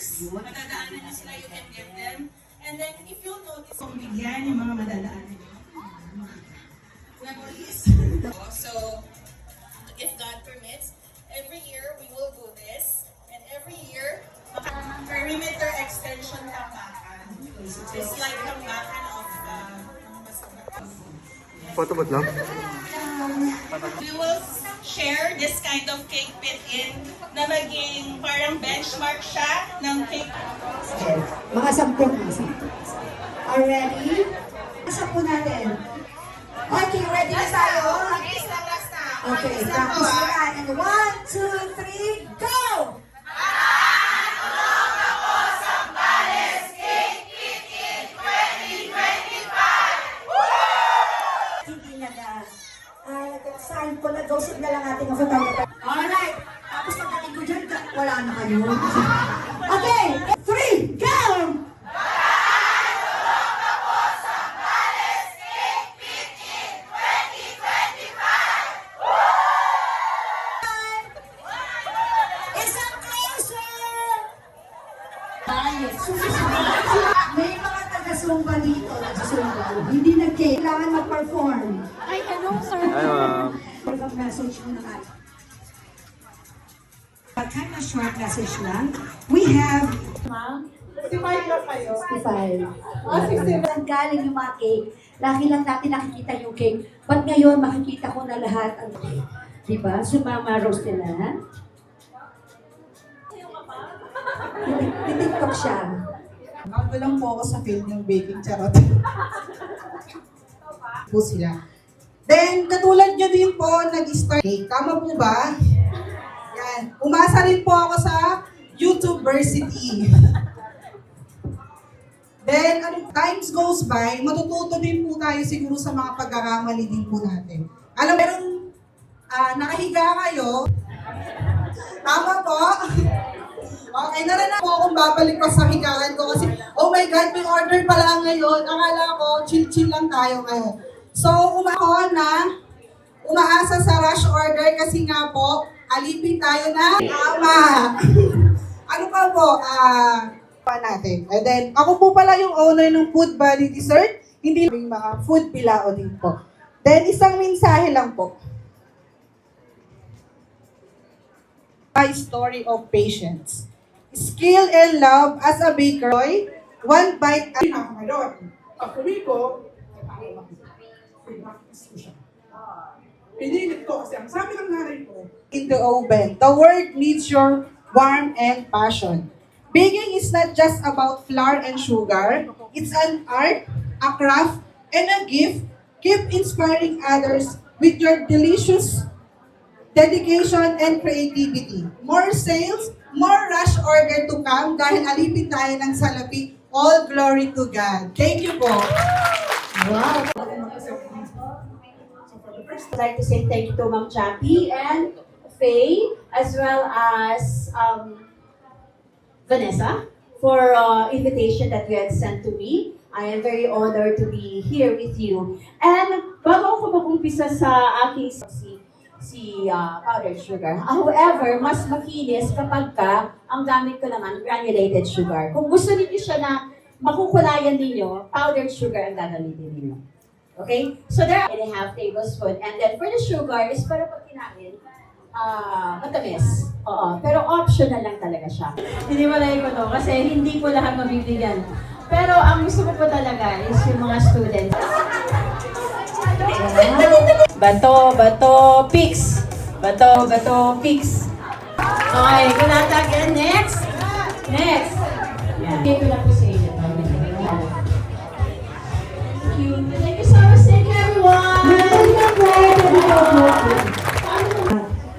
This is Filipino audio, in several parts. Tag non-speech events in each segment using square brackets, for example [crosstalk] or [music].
stores. Madadaanan nyo sila, you can get them. And then, if you'll notice, kung bigyan yung mga madadaanan nyo. Memories. [laughs] so, if God permits, every year we will do this. And every year, perimeter extension tambakan. It's like tambakan of uh, Photo booth lang? We will share this kind of cake pit in na maging parang benchmark siya ng cake. Okay. Mga sampung nasa. Are ready? Sampu natin. Okay, ready na tayo? Okay, practice na tayo. And one, two, three, go! Saan ko na ghost na lang ating photographer. Alright. Tapos pagdating ko dyan, wala na kayo. Okay, three, go! May mga taga-sumba dito, nagsusumba. Hindi nag-kailangan mag-perform. Ay, hello, sir. Hi, ma'am. Message mo naman. But kind of short message lang. We have 65. Saan galing yung mga cake? Lagi lang natin nakikita yung cake. Ba't ngayon makikita ko na lahat ang cake? Diba? Sumama roast nila. Titiktok siya. Bago lang po ako sa field ng baking charot. [laughs] po sila. Then, katulad nyo din po, nag-start cake. Tama po ba? Yan. Umasa rin po ako sa YouTubeversity. [laughs] Then, ano, times goes by, matututo din po tayo siguro sa mga pagkakamali din po natin. Alam, meron, ah, nakahiga kayo. Tama po. Okay, narana po akong babalik pa sa higaan ko kasi, oh my God, may order pala ngayon. Akala ko, chill-chill lang tayo ngayon. So, umako na, umaasa sa rush order kasi nga po, alipin tayo na tama. ano pa po, ah, pa natin. And then, ako po pala yung owner ng Food Valley Dessert, hindi yung mga food bilao din po. Then, isang mensahe lang po. My story of patience. Skill and love as a baker. One bite at Pinakamalon. Ang sabi in the oven. The word needs your warmth and passion. Baking is not just about flour and sugar. It's an art, a craft, and a gift. Keep inspiring others with your delicious dedication and creativity. More sales, more rush order to come dahil alipin tayo ng salapi. All glory to God. Thank you po. Wow! I'd like to say thank you to Ma'am Chappie and Faye, as well as um, Vanessa, for uh, invitation that you had sent to me. I am very honored to be here with you. And bago ako mag-umpisa sa aking si, si uh, powdered sugar. However, mas makinis kapag ka ang gamit ko naman granulated sugar. Kung gusto niyo siya na makukulayan ninyo, powdered sugar ang gagamitin ninyo. Okay? So there are and a half tablespoon. And then for the sugar is para pag kinain, ah, matamis. Oo. Pero optional lang talaga siya. Hindi malay ko to kasi hindi ko lahat mabibigyan. Pero ang gusto ko po talaga is yung mga students. Bato, bato, pix. Bato, bato, pix. Okay, kunata again. Next. Next. Yan. Bigay ko lang po sa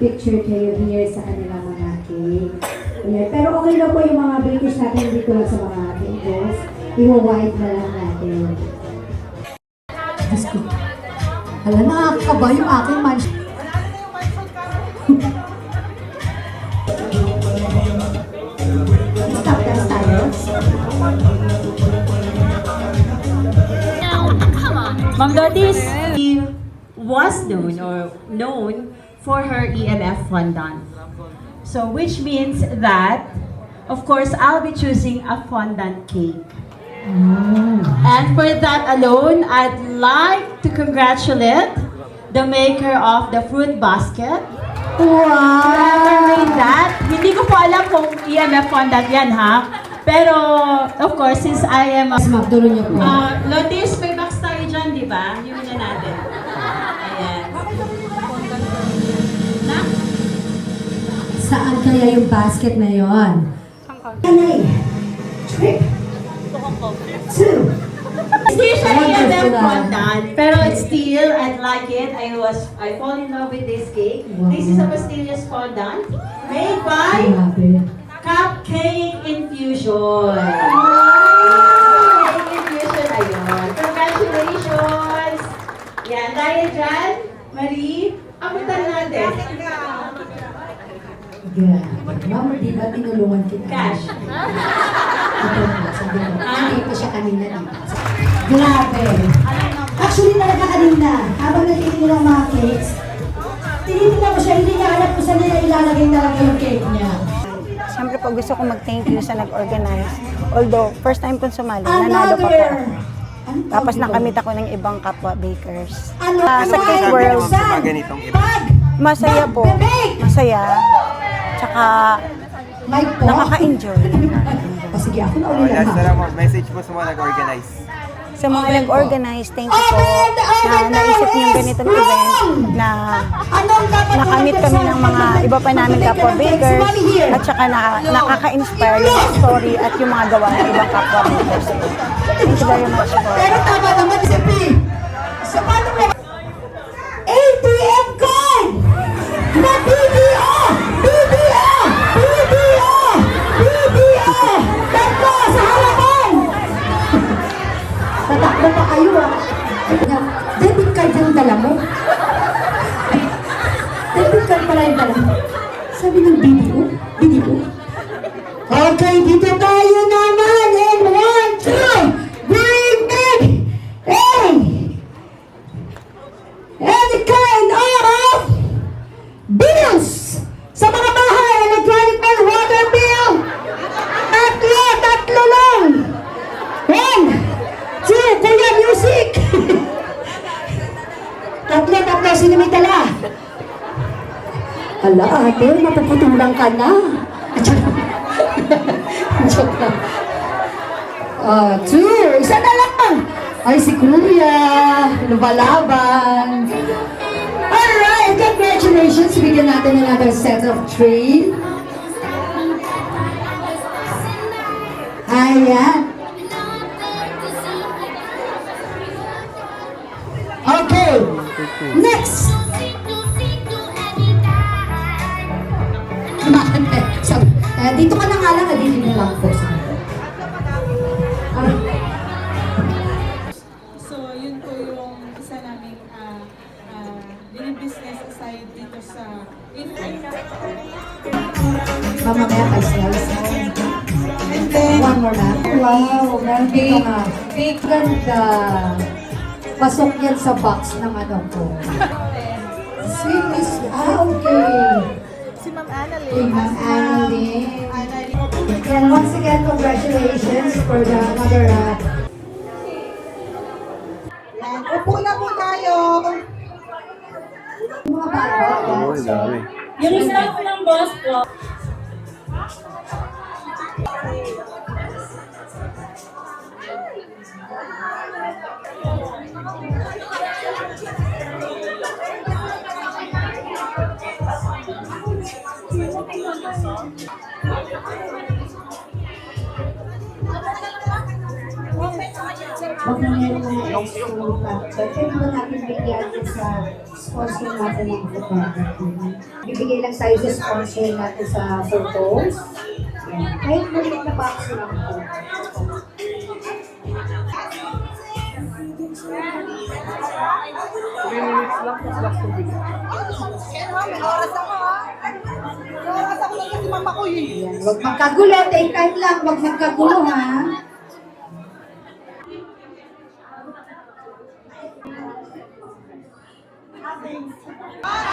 Picture kayo here sa kanilang mga cake. Ayan. Pero okay na po yung mga British natin dito lang sa mga tables. Iwa-wide na lang natin. Diyos ko. Alam, nakakaba yung aking manch. [laughs] Stop dance tayo. Ma'am Dotis was known or known for her EMF fondant. So which means that of course, I'll be choosing a fondant cake. And for that alone, I'd like to congratulate the maker of the fruit basket. Whoever made that. Hindi ko po alam kung EMF fondant yan ha. Pero, of course, since I am a Mas niyo po. Uh, Lotis, may box tayo dyan, di ba? Yun na natin. Saan kaya yung basket na yon? Kanay. Trip. Two. Hindi siya ah. fondant. Pero it's still, I'd like it. I was, I fall in love with this cake. This is a Pastillas fondant made by. Cupcake Infusion. Cupcake Infusion, ayun. Congratulations! Yan, dahil dyan, Marie, abutan natin. Grabe. Ma'am, di ba tinulungan kita? Cash. Ito na, sabi ko. Hindi ko siya kanina dito. Grabe. Actually, talaga kanina, habang nagtitingin ng mga cakes, tinitingnan ko siya, hindi niya alam kung saan niya ilalagay talaga yung cake niya. Siyempre po gusto ko mag-thank you sa nag-organize. Although, first time kong sumali, nanalo pa po. Ano Tapos nakamit ako ng ibang kapwa bakers. Ano? Ah, sa Cake World, ganitong masaya po. Masaya. Tsaka Mike po? nakaka-enjoy. [laughs] O sige, ako na Oh, uli lang last na ha. lang mo, message mo sa mga nag-organize. Sa mga nag-organize, thank you po na naisip niyo yung ganitong event na Anong dapat nakamit kami ng mga iba pa namin kapwa bakers at saka na, nakaka-inspire yung story at yung mga gawa ng ibang kapwa bakers. Thank you very much po. Pero tama naman si P. sino may dala? Ala, ate, mapuputulang ka na. [laughs] Joke lang. Ah, two. Isa na lang. Ay, si Kuya. Lumalaban. Alright, congratulations. Bigyan natin another set of three. Ayan. Next. Sabi, eh, dito ka na nga lang, dito na lang po. Ah, So, yun po yung isa naming uh, uh, business aside dito sa Mamamaya pa sales. One more na. Wow, dito nga. Big ganda. Pasok yan sa box ng ano ko. Sweet is, ah, okay. si Ma'am Annalyn. Kay Ma'am Annalyn. And once again, congratulations for the mother uh, Yan. Upo na po tayo. mga bata. Yung staff ng boss po. Huwag na meron mga extra. Pwede ba natin bigyan din sa sponsor natin ng photography? Bibigay lang tayo sa sponsor natin sa photos. Kahit maliit na box lang po. Yan. Huwag magkagulo. Take time lang. Huwag magkagulo ha. things.